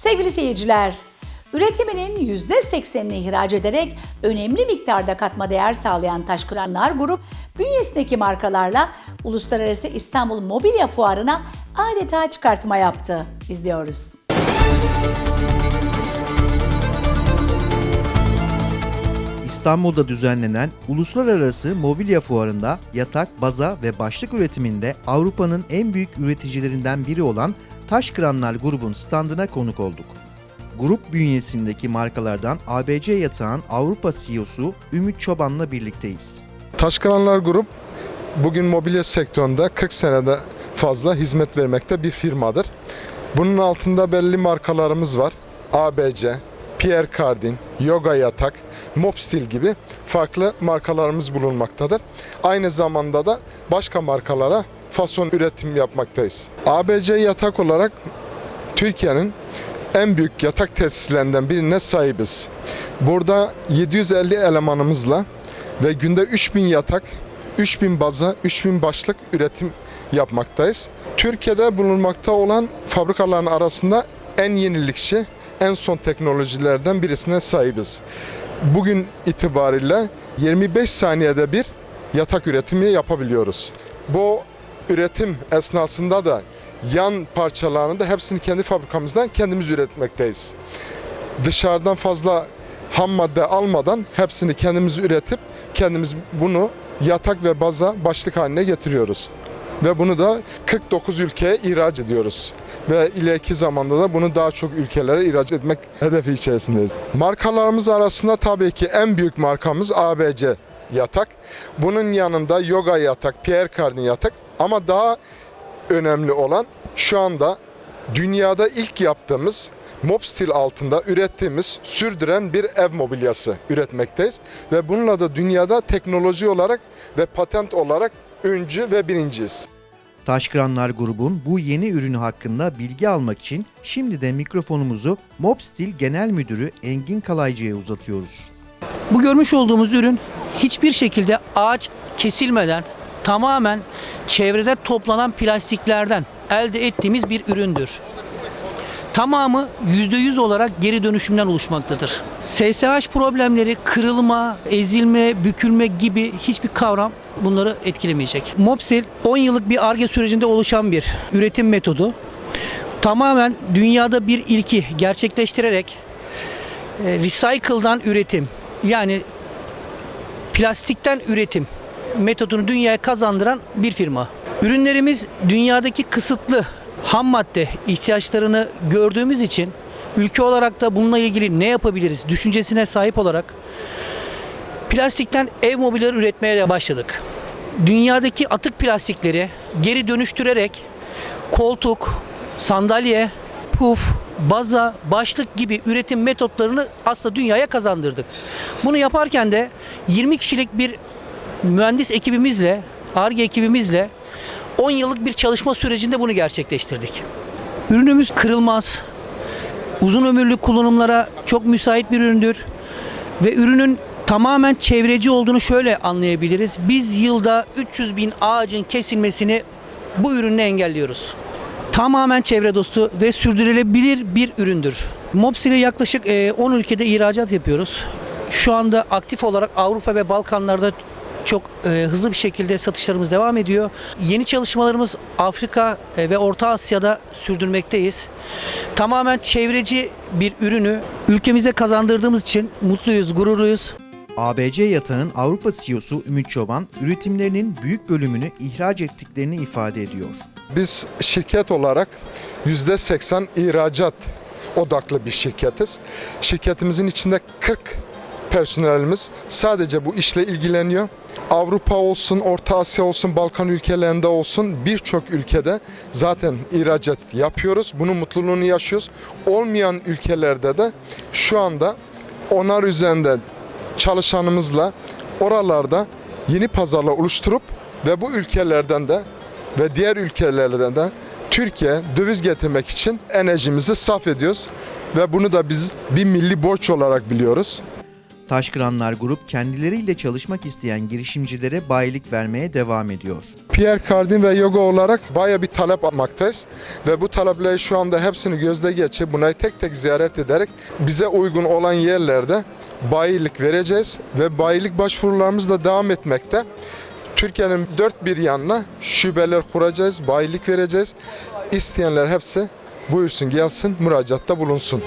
Sevgili seyirciler, üretiminin %80'ini ihraç ederek önemli miktarda katma değer sağlayan Taşkıranlar Grup, bünyesindeki markalarla Uluslararası İstanbul Mobilya Fuarı'na adeta çıkartma yaptı. İzliyoruz. İstanbul'da düzenlenen Uluslararası Mobilya Fuarı'nda yatak, baza ve başlık üretiminde Avrupa'nın en büyük üreticilerinden biri olan Taşkıranlar grubun standına konuk olduk. Grup bünyesindeki markalardan ABC Yatağın Avrupa CEO'su Ümit Çoban'la birlikteyiz. Taşkıranlar Grup bugün mobilya sektöründe 40 senede fazla hizmet vermekte bir firmadır. Bunun altında belli markalarımız var. ABC, Pierre Cardin, Yoga Yatak, Mopstil gibi farklı markalarımız bulunmaktadır. Aynı zamanda da başka markalara fason üretim yapmaktayız. ABC Yatak olarak Türkiye'nin en büyük yatak tesislerinden birine sahibiz. Burada 750 elemanımızla ve günde 3000 yatak, 3000 baza, 3000 başlık üretim yapmaktayız. Türkiye'de bulunmakta olan fabrikaların arasında en yenilikçi, en son teknolojilerden birisine sahibiz. Bugün itibariyle 25 saniyede bir yatak üretimi yapabiliyoruz. Bu üretim esnasında da yan parçalarını da hepsini kendi fabrikamızdan kendimiz üretmekteyiz. Dışarıdan fazla ham madde almadan hepsini kendimiz üretip kendimiz bunu yatak ve baza başlık haline getiriyoruz. Ve bunu da 49 ülkeye ihraç ediyoruz. Ve ileriki zamanda da bunu daha çok ülkelere ihraç etmek hedefi içerisindeyiz. Markalarımız arasında tabii ki en büyük markamız ABC yatak. Bunun yanında yoga yatak, Pierre Cardin yatak ama daha önemli olan şu anda dünyada ilk yaptığımız mob stil altında ürettiğimiz sürdüren bir ev mobilyası üretmekteyiz. Ve bununla da dünyada teknoloji olarak ve patent olarak öncü ve birinciyiz. Taşkıranlar grubun bu yeni ürünü hakkında bilgi almak için şimdi de mikrofonumuzu Mobstil Genel Müdürü Engin Kalaycı'ya uzatıyoruz. Bu görmüş olduğumuz ürün hiçbir şekilde ağaç kesilmeden tamamen çevrede toplanan plastiklerden elde ettiğimiz bir üründür. Tamamı %100 olarak geri dönüşümden oluşmaktadır. SSH problemleri, kırılma, ezilme, bükülme gibi hiçbir kavram bunları etkilemeyecek. Mopsil 10 yıllık bir ARGE sürecinde oluşan bir üretim metodu. Tamamen dünyada bir ilki gerçekleştirerek e, recycle'dan üretim yani plastikten üretim metodunu dünyaya kazandıran bir firma. Ürünlerimiz dünyadaki kısıtlı ham madde ihtiyaçlarını gördüğümüz için ülke olarak da bununla ilgili ne yapabiliriz düşüncesine sahip olarak plastikten ev mobilyaları üretmeye başladık. Dünyadaki atık plastikleri geri dönüştürerek koltuk, sandalye, puf, baza, başlık gibi üretim metotlarını aslında dünyaya kazandırdık. Bunu yaparken de 20 kişilik bir mühendis ekibimizle, ARGE ekibimizle 10 yıllık bir çalışma sürecinde bunu gerçekleştirdik. Ürünümüz kırılmaz, uzun ömürlü kullanımlara çok müsait bir üründür ve ürünün tamamen çevreci olduğunu şöyle anlayabiliriz. Biz yılda 300 bin ağacın kesilmesini bu ürünle engelliyoruz. Tamamen çevre dostu ve sürdürülebilir bir üründür. Mopsil'e yaklaşık e, 10 ülkede ihracat yapıyoruz. Şu anda aktif olarak Avrupa ve Balkanlarda çok e, hızlı bir şekilde satışlarımız devam ediyor. Yeni çalışmalarımız Afrika e, ve Orta Asya'da sürdürmekteyiz. Tamamen çevreci bir ürünü ülkemize kazandırdığımız için mutluyuz, gururluyuz. ABC Yatağın Avrupa CEO'su Ümit Çoban, üretimlerinin büyük bölümünü ihraç ettiklerini ifade ediyor. Biz şirket olarak %80 ihracat odaklı bir şirketiz. Şirketimizin içinde 40 personelimiz sadece bu işle ilgileniyor. Avrupa olsun, Orta Asya olsun, Balkan ülkelerinde olsun birçok ülkede zaten ihracat yapıyoruz. Bunun mutluluğunu yaşıyoruz. Olmayan ülkelerde de şu anda onar üzerinde çalışanımızla oralarda yeni pazarlar oluşturup ve bu ülkelerden de ve diğer ülkelerden de Türkiye döviz getirmek için enerjimizi saf ediyoruz ve bunu da biz bir milli borç olarak biliyoruz. Taşkıranlar Grup kendileriyle çalışmak isteyen girişimcilere bayilik vermeye devam ediyor. Pierre Cardin ve Yoga olarak baya bir talep almaktayız. Ve bu talepleri şu anda hepsini gözde geçip bunları tek tek ziyaret ederek bize uygun olan yerlerde bayilik vereceğiz. Ve bayilik başvurularımız da devam etmekte. Türkiye'nin dört bir yanına şubeler kuracağız, bayilik vereceğiz. İsteyenler hepsi buyursun gelsin, müracaatta bulunsun.